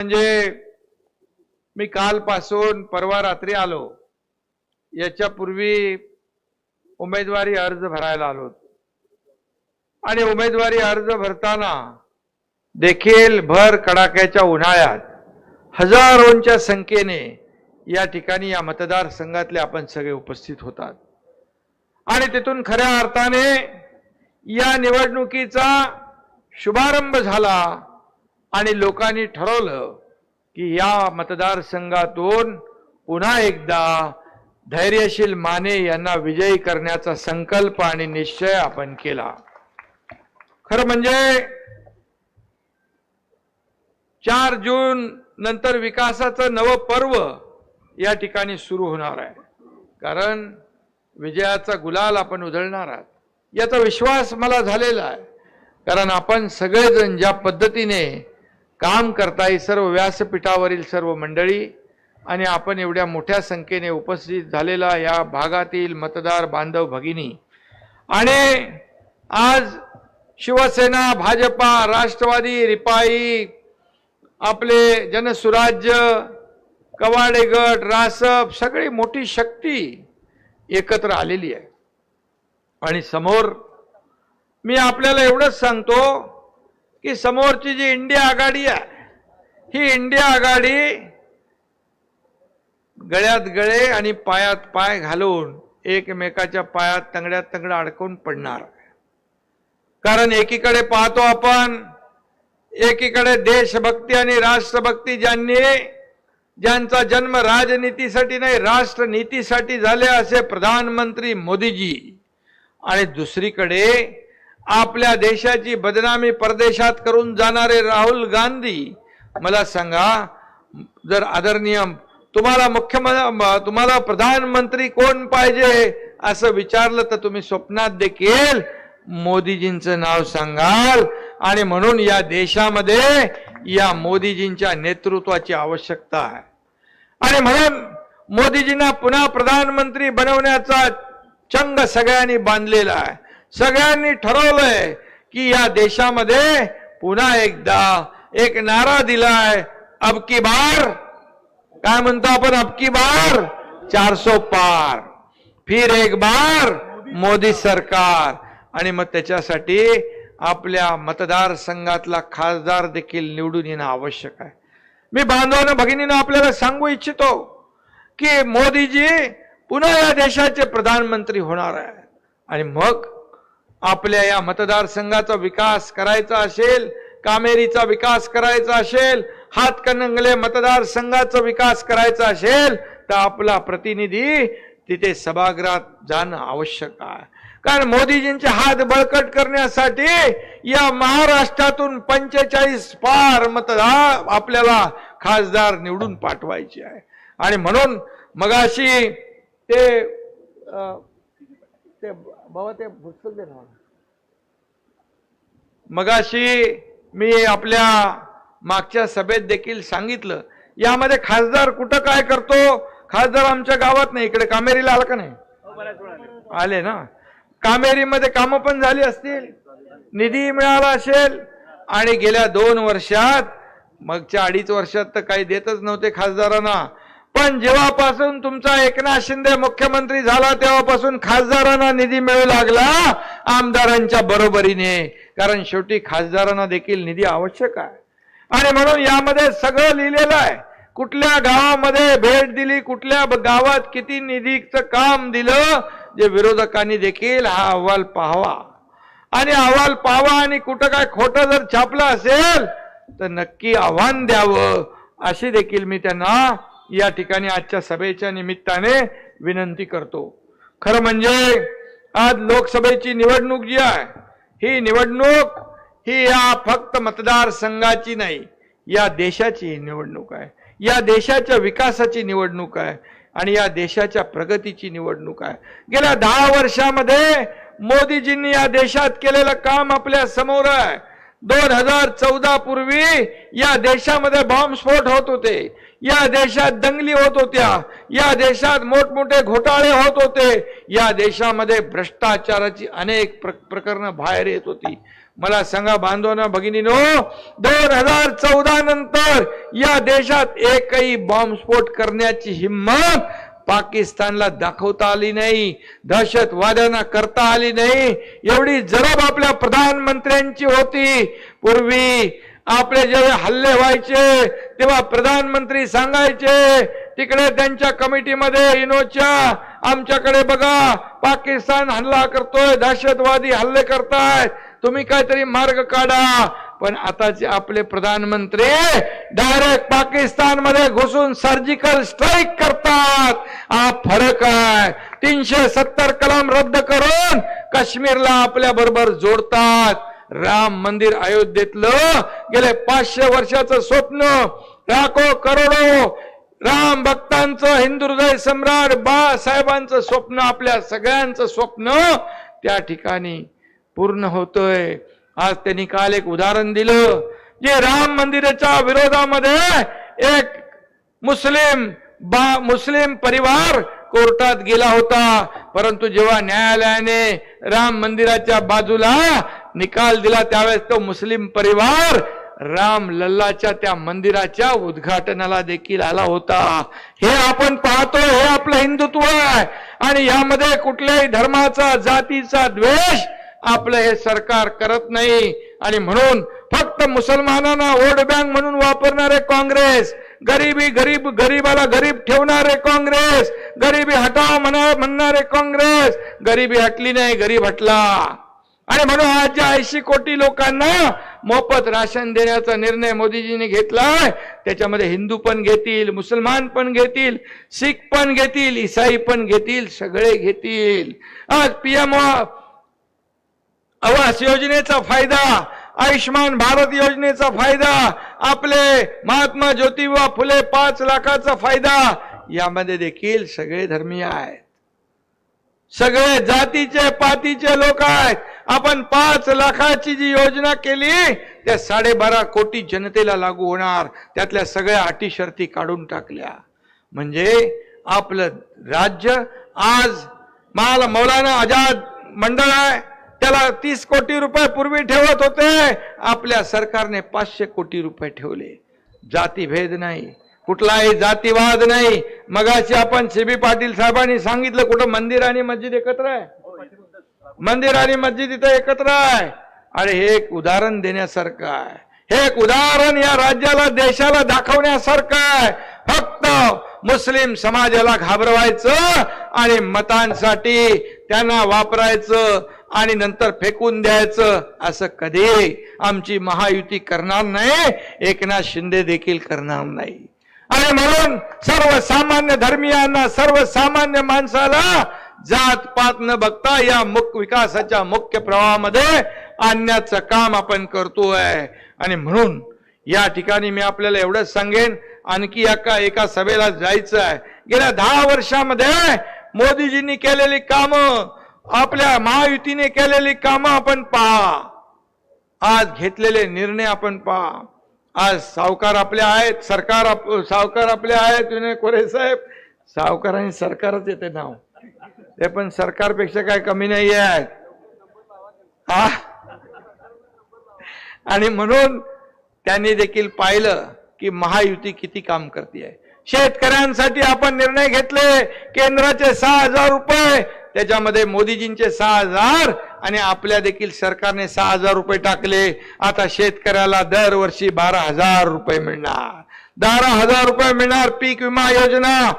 म्हणजे मी कालपासून परवा रात्री आलो. याच्यापूर्वी उमेदवारी अर्ज भरायला आलो आणि उमेदवारी अर्ज भरताना देखील भर कडाक्याच्या उन्हाळ्यात हजारोंच्या संख्येने या ठिकाणी या मतदारसंघातले आपण सगळे उपस्थित होतात. आणि तिथून खऱ्या अर्थाने या निवडणुकीचा शुभारंभ झाला. आणि लोकांनी ठरवलं की या मतदारसंघातून पुन्हा एकदा धैर्यशील माने यांना विजयी करण्याचा संकल्प आणि निश्चय आपण केला. खरं म्हणजे चार जून नंतर विकासाचं नवं पर्व या ठिकाणी सुरू होणार आहे. कारण विजयाचा गुलाल आपण उधळणार आहात. याचा विश्वास मला झालेला आहे. कारण आपण सगळेजण ज्या पद्धतीने काम करताय सर्व व्यासपीठावरील सर्व मंडळी आणि आपण एवढ्या मोठ्या संख्येने उपस्थित झालेला या भागातील मतदार बांधव भगिनी. आणि आज शिवसेना भाजपा राष्ट्रवादी रिपाई आपले जनसुराज्य कवाडेगट रासप सगळी मोठी शक्ती एकत्र आलेली आहे. आणि समोर मी आपल्याला एवढंच सांगतो की समोरची जी इंडिया आघाडी आहे ही इंडिया आघाडी गळ्यात गळे आणि पायात पाय घालून एकमेकाच्या पायात तंगड्यात तंगडा अडकून पडणार. कारण एकीकडे पाहतो आपण एकीकडे देशभक्ती आणि राष्ट्रभक्ती ज्यांनी ज्यांचा जन्म राजनीतीसाठी नाही राष्ट्रनीतीसाठी झाले असे प्रधानमंत्री मोदीजी. आणि दुसरीकडे आपल्या देशाची बदनामी परदेशात करून जाणारे राहुल गांधी मला सांगा जर आदरणीय तुम्हाला मुख्यमंत्री तुम्हाला प्रधानमंत्री कोण पाहिजे असं विचारलं तर तुम्ही स्वप्नात देखील मोदीजींचं नाव सांगाल. आणि म्हणून या देशामध्ये या मोदीजींच्या नेतृत्वाची आवश्यकता आहे. आणि म्हणून मोदीजींना पुन्हा प्रधानमंत्री बनवण्याचा चंग सगळ्यांनी बांधलेला आहे. सगळ्यांनी ठरवलंय की या देशामध्ये पुन्हा एकदा एक नारा दिलाय अबकी बार. काय म्हणतो आपण? अबकी बार? चारसो पार. फिर एक बार मोदी सरकार. आणि मग त्याच्यासाठी आपल्या मतदारसंघातला खासदार देखील निवडून येणं आवश्यक आहे. मी बांधवानं भगिनीनं आपल्याला सांगू इच्छितो की मोदीजी पुन्हा या देशाचे प्रधानमंत्री होणार आहे आणि मग आपल्या या मतदारसंघाचा विकास करायचा असेल कामेरीचा विकास करायचा असेल हातकणंगले मतदारसंघाचा विकास करायचा असेल तर आपला प्रतिनिधी तिथे सभागृहात जाणं आवश्यक आहे. कारण मोदीजींचे हात बळकट करण्यासाठी या महाराष्ट्रातून पंचेचाळीस पार मतदार आपल्याला खासदार निवडून पाठवायचे आहे. आणि म्हणून मगाशी ते आ, ते बाबा ते भुसकल दे ना मगाशी मी आपल्या मागच्या सभेत देखील सांगितलं. यामध्ये खासदार कुठं काय करतो? खासदार आमच्या गावात नाही इकडे कामेरीला आला का नाही? आले ना. कामेरीमध्ये कामं पण झाली असतील निधी मिळाला असेल आणि गेल्या दोन वर्षात मागच्या अडीच वर्षात तर काही देतच नव्हते खासदारांना. पण जेव्हापासून तुमचा एकनाथ शिंदे मुख्यमंत्री झाला तेव्हापासून खासदारांना निधी मिळू लागला आमदारांच्या बरोबरीने. कारण शेवटी खासदारांना देखील निधी आवश्यक आहे. आणि म्हणून यामध्ये सगळं लिहिलेलं आहे. कुठल्या गावामध्ये भेट दिली कुठल्या गावात किती निधीचं काम दिलं जे विरोधकांनी देखील हा अहवाल पाहावा. आणि अहवाल पाहावा आणि कुठं काय खोटं जर छापलं असेल तर नक्की आव्हान द्यावं अशी देखील मी त्यांना या ठिकाणी आजच्या सभेच्या निमित्ताने विनंती करतो. खरं म्हणजे आज लोकसभेची निवडणूक जी आहे ही निवडणूक ही या फक्त मतदारसंघाची नाही या देशाची निवडणूक आहे. या देशाच्या विकासाची निवडणूक आहे आणि या देशाच्या प्रगतीची निवडणूक आहे. गेल्या दहा वर्षामध्ये मोदीजींनी या देशात केलेलं काम आपल्यासमोर आहे. दोन हजार चौदा पूर्वी या देशामध्ये बॉम्बस्फोट होत होते. या देशात दंगली होत होत्या या देशात मोठमोठे घोटाळे होत होते या देशामध्ये भ्रष्टाचाराची अनेक प्र प्रकरणं बाहेर येत होती. मला सांगा बांधवांना भगिनीनो दोन हजार चौदा नंतर या देशात एकही बॉम्बस्फोट करण्याची हिंमत पाकिस्तानला दाखवता आली नाही दहशतवाद्यांना करता आली नाही. एवढी जरब आपल्या प्रधानमंत्र्यांची होती. पूर्वी आपले जेव्हा हल्ले व्हायचे तेव्हा प्रधानमंत्री सांगायचे तिकडे त्यांच्या कमिटीमध्ये इनोच्या आमच्याकडे बघा पाकिस्तान हल्ला करतोय दहशतवादी हल्ले करतायत तुम्ही काहीतरी मार्ग काढा. पण आताचे आपले प्रधानमंत्री डायरेक्ट पाकिस्तानमध्ये घुसून सर्जिकल स्ट्राईक करतात हा फरक आहे. तीनशे सत्तर कलम रद्द करून काश्मीरला आपल्या बरोबर जोडतात. राम मंदिर अयोध्येतलं गेले पाचशे वर्षाचं स्वप्न. लाखो करोडो राम भक्तांचं हिंदू हृदय सम्राट बाळासाहेबांचं स्वप्न आपल्या सगळ्यांचं स्वप्न त्या ठिकाणी पूर्ण होतोय. आज त्यांनी काल एक उदाहरण दिलं जे राम मंदिराच्या विरोधामध्ये एक मुस्लिम बा मुस्लिम परिवार कोर्टात गेला होता. परंतु जेव्हा न्यायालयाने राम मंदिराच्या बाजूला निकाल दिला त्यावेळेस तो मुस्लिम परिवार राम लल्लाच्या त्या मंदिराच्या उद्घाटनाला देखील आला होता. हे आपण पाहतो हे आपलं हिंदुत्व आहे. आणि यामध्ये कुठल्याही धर्माचा जातीचा द्वेष आपलं हे सरकार करत नाही. आणि म्हणून फक्त मुसलमानांना वोट बँक म्हणून वापरणारे काँग्रेस गरिबी गरीब गरीबाला गरीब ठेवणारे काँग्रेस गरिबी हटाव म्हणणारे काँग्रेस गरिबी हटली नाही गरीब हटला. आणि म्हणून आज ज्या ऐंशी कोटी लोकांना मोफत राशन देण्याचा निर्णय मोदीजींनी घेतलाय त्याच्यामध्ये हिंदू पण घेतील मुसलमान पण घेतील शीख पण घेतील इसाई पण घेतील सगळे घेतील. आज पीएम आवास योजनेचा फायदा आयुष्मान भारत योजनेचा फायदा आपले महात्मा ज्योतिबा फुले पाच लाखाचा फायदा यामध्ये देखील सगळे धर्मीय आहेत. सगळे जातीचे पातीचे लोक आहेत. आपण पाच लाखाची जी योजना केली त्या साडेबारा कोटी जनतेला लागू होणार. त्यातल्या सगळ्या अटी शर्ती काढून टाकल्या. म्हणजे आपलं राज्य आज माल मौलाना आझाद मंडळ आहे. त्याला तीस कोटी रुपये पूर्वी ठेवत होते. आपल्या सरकारने पाचशे कोटी रुपये ठेवले. जातीभेद नाही. कुठलाही जातीवाद नाही. मगाशी आपण सी बी पाटील साहेबांनी सांगितलं कुठं मंदिर आणि मस्जिद एकत्र आहे. मंदिर आणि मस्जिद इथं एकत्र आहे. आणि हे एक उदाहरण देण्यासारखं आहे. हे एक उदाहरण या राज्याला देशाला दाखवण्यासारखं आहे. फक्त मुस्लिम समाजाला घाबरवायचं आणि मतांसाठी त्यांना वापरायचं आणि नंतर फेकून द्यायचं असं कधी आमची महायुती करणार नाही. एकनाथ शिंदे देखील करणार नाही. आणि म्हणून सर्वसामान्य धर्मियांना सर्वसामान्य माणसाला जात पात न बघता या मुख विकासाच्या मुख्य प्रवाहामध्ये आणण्याचं काम आपण करतोय. आणि म्हणून या ठिकाणी मी आपल्याला एवढंच सांगेन आणखी एका एका सभेला जायचं आहे. गेल्या दहा वर्षामध्ये मोदीजींनी केलेली कामं आपल्या महायुतीने केलेली कामं आपण पहा. आज घेतलेले निर्णय आपण पहा. आज सावकार आपले आहेत सरकार आप- सावकार आपले आहेत विनय कोरे साहेब. सावकार आणि सरकारच येते नाव. ते पण सरकारपेक्षा काय कमी नाही आहेत हा? आणि म्हणून त्यांनी देखील पाहिलं की महायुती किती काम करते शेतकऱ्यांसाठी आपण निर्णय घेतले. केंद्राचे सहा हजार रुपये त्याच्यामध्ये मोदीजींचे सहा हजार आणि आपल्या देखील सरकारने सहा हजार रुपये टाकले. आता शेतकऱ्याला दरवर्षी बारा हजार रुपये मिळणार. बारा हजार रुपये मिळणार पीक विमा योजना.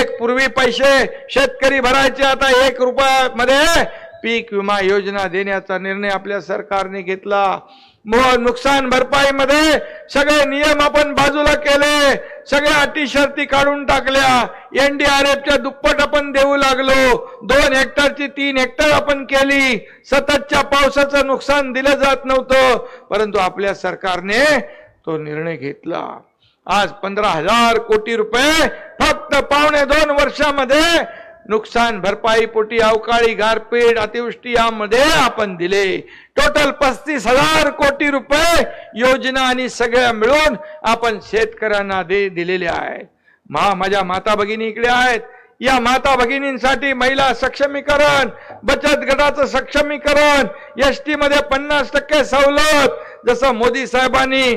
एक पूर्वी पैसे शेतकरी भरायचे आता एक रुपयामध्ये पीक विमा योजना देण्याचा निर्णय आपल्या सरकारने घेतला. मग नुकसान भरपाईमध्ये सगळे नियम आपण बाजूला केले. सगळ्या अटी शर्ती काढून टाकल्या. एनडीआरएफच्या दुप्पट आपण देऊ लागलो. दोन हेक्टरची तीन हेक्टर आपण केली. सततच्या पावसाचं नुकसान दिलं जात नव्हतं. परंतु आपल्या सरकारने तो निर्णय घेतला. आज पंधरा हजार कोटी रुपये फक्त पावणे दोन वर्षामध्ये नुकसान भरपाई पोटी अवकाळी गारपीट अतिवृष्टी यामध्ये आपण दिले. टोटल पस्तीस हजार कोटी रुपये योजना आणि सगळ्या मिळून आपण शेतकऱ्यांना दे दिलेले आहेत. मा माझ्या माता भगिनी इकडे आहेत. या माता भगिनींसाठी महिला सक्षमीकरण बचत गटाचं सक्षमीकरण एस टी मध्ये पन्नास टक्के सवलत जसं मोदी साहेबांनी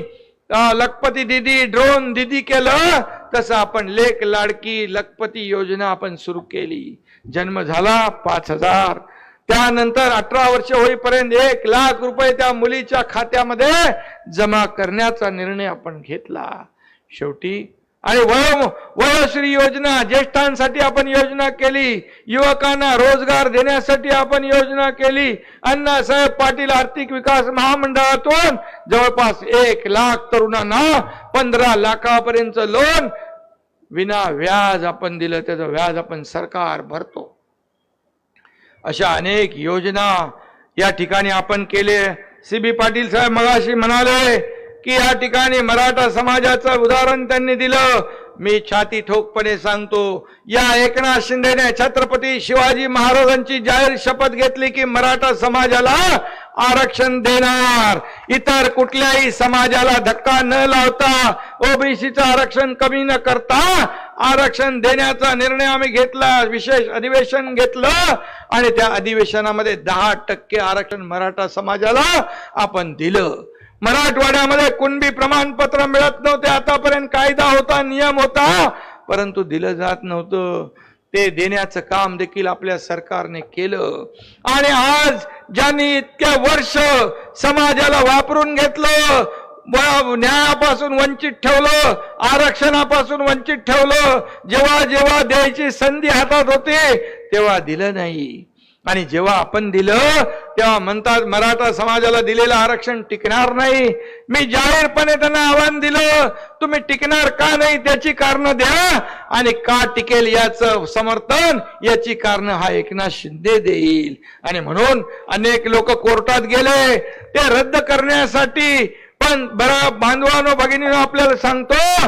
लखपती दिदी ड्रोन दिदी केलं तसं आपण लेख लाडकी लखपती योजना आपण सुरू केली. जन्म झाला पाच हजार. त्यानंतर अठरा वर्ष होईपर्यंत एक लाख रुपये त्या मुलीच्या खात्यामध्ये जमा करण्याचा निर्णय आपण घेतला. शेवटी आणि वय वयश्री योजना ज्येष्ठांसाठी आपण योजना केली. युवकांना रोजगार देण्यासाठी आपण योजना केली. अण्णासाहेब पाटील आर्थिक विकास महामंडळातून जवळपास एक लाख तरुणांना पंधरा लाखापर्यंत लोन विना व्याज आपण दिलं त्याचं व्याज आपण सरकार भरतो. अशा अनेक योजना या ठिकाणी आपण केले. सी बी पाटील साहेब मगाशी म्हणाले की या ठिकाणी मराठा समाजाचं उदाहरण त्यांनी दिलं. मी छाती ठोकपणे सांगतो या एकनाथ शिंदेने छत्रपती शिवाजी महाराजांची जाहीर शपथ घेतली की मराठा समाजाला आरक्षण देणार. इतर कुठल्याही समाजाला धक्का न लावता ओबीसीचं आरक्षण कमी न करता आरक्षण देण्याचा निर्णय आम्ही घेतला विशेष अधिवेशन घेतलं आणि त्या अधिवेशनामध्ये दहा टक्के आरक्षण मराठा समाजाला आपण दिलं. मराठवाड्यामध्ये कुणबी प्रमाणपत्र मिळत नव्हते आतापर्यंत कायदा होता नियम होता परंतु दिलं जात नव्हतं. ते देण्याचं काम देखील आपल्या सरकारने केलं. आणि आज ज्यांनी इतक्या वर्ष समाजाला वापरून घेतलं न्यायापासून वंचित ठेवलं आरक्षणापासून वंचित ठेवलं जेव्हा जेव्हा द्यायची संधी हातात होती तेव्हा दिलं नाही. आणि जेव्हा आपण दिलं तेव्हा म्हणतात मराठा समाजाला दिलेलं आरक्षण टिकणार नाही. मी जाहीरपणे त्यांना आव्हान दिलं तुम्ही टिकणार का नाही त्याची कारण द्या आणि का टिकेल याचं समर्थन याची कारण हा एकनाथ शिंदे देईल. आणि म्हणून अनेक लोक कोर्टात गेले ते रद्द करण्यासाठी पण बरा बांधवानो भगिनीनो आपल्याला सांगतो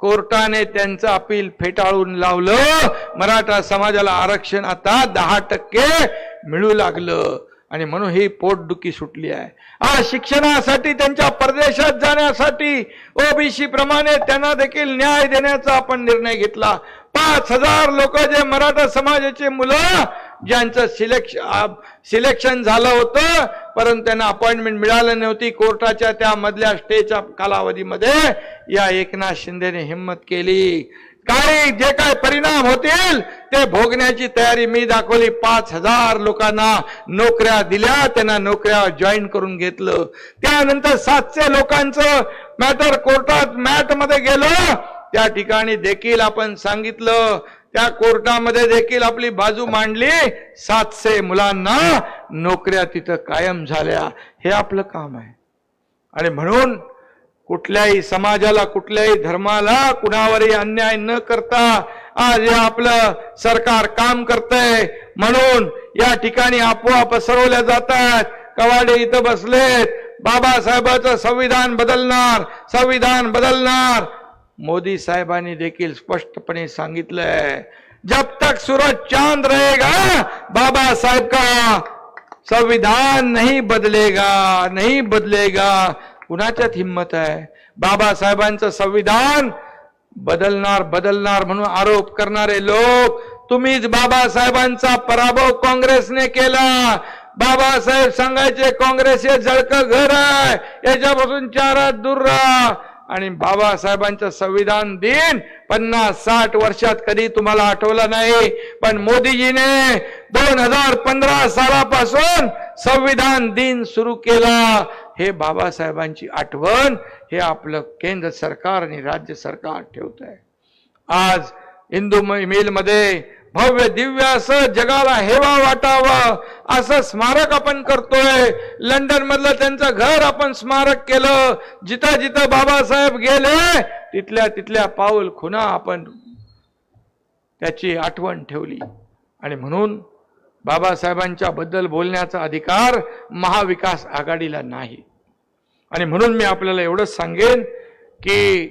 कोर्टाने त्यांचं अपील फेटाळून लावलं मराठा समाजाला आरक्षण आता दहा टक्के मिळू लागलं. आणि म्हणून ही पोटदुखी सुटली आहे. आज शिक्षणासाठी त्यांच्या परदेशात जाण्यासाठी ओबीसी प्रमाणे त्यांना देखील न्याय देण्याचा आपण निर्णय घेतला. पाच हजार लोक जे मराठा समाजाचे मुलं ज्यांचं सिलेक्श सिलेक्शन झालं होतं परंतु त्यांना अपॉइंटमेंट मिळालं नव्हती कोर्टाच्या त्या मधल्या स्टेच्या कालावधीमध्ये या एकनाथ शिंदेने हिंमत केली. काही जे काय परिणाम होतील ते भोगण्याची तयारी मी दाखवली. पाच हजार लोकांना नोकऱ्या दिल्या त्यांना नोकऱ्या जॉईन करून घेतलं. त्यानंतर सातशे लोकांचं मॅटर कोर्टात मॅटमध्ये गेलं. त्या ठिकाणी देखील आपण सांगितलं. त्या कोर्टामध्ये देखील आपली बाजू मांडली. सातशे मुलांना नोकऱ्या तिथं कायम झाल्या. हे आपलं काम आहे. आणि म्हणून कुठल्याही समाजाला कुठल्याही धर्माला कुणावरही अन्याय न करता आज आपलं सरकार काम करतंय. म्हणून या ठिकाणी अफवा पसरवल्या जातात. कवाडे इथं बसलेत. बाबासाहेबाचं संविधान बदलणार संविधान बदलणार. मोदी साहेबांनी देखील स्पष्टपणे सांगितलंय जब तक सूरज चांद रहेगा बाबा साहेब का संविधान नहीं बदलेगा नहीं बदलेगा. कुणाच्यात हिंमत आहे? बाबासाहेबांचं संविधान बदलणार बदलणार म्हणून आरोप करणारे लोक तुम्हीच बाबासाहेबांचा पराभव काँग्रेसने केला. बाबासाहेब सांगायचे काँग्रेस हे जळकं घर आहे याच्यापासून चारात दूर राहा. आणि बाबासाहेबांचं संविधान दिन पन्नास साठ वर्षात कधी तुम्हाला आठवलं नाही पण मोदीजीने दोन हजार पंधरा सालापासून संविधान दिन सुरू केला. हे बाबासाहेबांची आठवण हे आपलं केंद्र सरकार आणि राज्य सरकार ठेवत आहे आज हिंदू मेल मध्ये भव्य दिव्य असं जगाला हेवा वाटावं असं स्मारक आपण करतोय. लंडन मधलं त्यांचं घर आपण स्मारक केलं. जिथं जिथं बाबासाहेब गेले तिथल्या तिथल्या पाऊल खुना आपण त्याची आठवण ठेवली. आणि म्हणून बाबासाहेबांच्या बद्दल बोलण्याचा अधिकार महाविकास आघाडीला नाही. आणि म्हणून मी आपल्याला एवढंच सांगेन की